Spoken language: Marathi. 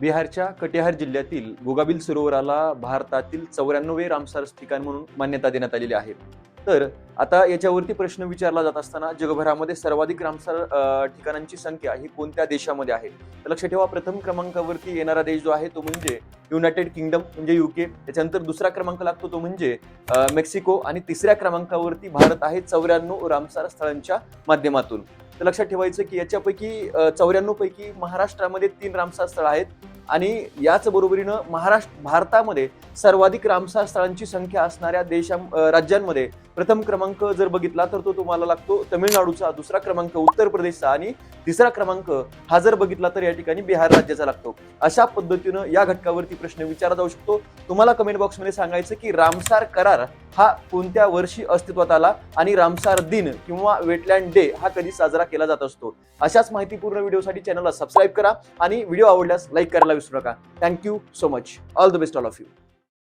बिहारच्या कटिहार जिल्ह्यातील गोगाबिल सरोवराला भारतातील चौऱ्याण्णवे रामसार ठिकाण म्हणून मान्यता देण्यात आलेली आहे. तर आता याच्यावरती प्रश्न विचारला जात असताना जगभरामध्ये सर्वाधिक रामसार ठिकाणांची संख्या ही कोणत्या देशामध्ये आहे? तर लक्षात ठेवा प्रथम क्रमांकावरती येणारा देश जो आहे तो म्हणजे युनायटेड किंगडम म्हणजे युके त्याच्यानंतर दुसरा क्रमांक लागतो तो म्हणजे मेक्सिको आणि तिसऱ्या क्रमांकावरती भारत आहे चौऱ्याण्णव रामसार स्थळांच्या माध्यमातून. तर लक्षात ठेवायचं की याच्यापैकी चौऱ्याण्णव पैकी महाराष्ट्रामध्ये तीन रामसार स्थळ आहेत. आणि याच बरोबरीनं महाराष्ट्र भारतामध्ये सर्वाधिक रामसार स्थळांची संख्या असणाऱ्या देशा राज्यांमध्ये प्रथम क्रमांक जर बघितला तर तो तुम्हाला लागतो तमिळनाडूचा दुसरा क्रमांक उत्तर प्रदेशचा. आणि तिसरा क्रमांक हा जर बघितला तर या ठिकाणी बिहार राज्याचा लागतो. अशा पद्धतीनं या घटकावरती प्रश्न विचारला जाऊ शकतो. तुम्हाला कमेंट बॉक्समध्ये सांगायचं की रामसार करार हा कोणत्या वर्षी अस्तित्वात आला आणि रामसार दिन किंवा वेटलँड डे हा कधी साजरा केला जात असतो? अशाच माहितीपूर्ण व्हिडिओसाठी चॅनलला सबस्क्राईब करा आणि व्हिडिओ आवडल्यास लाईक करायला विसरू नका. Thank you so much all the best all of you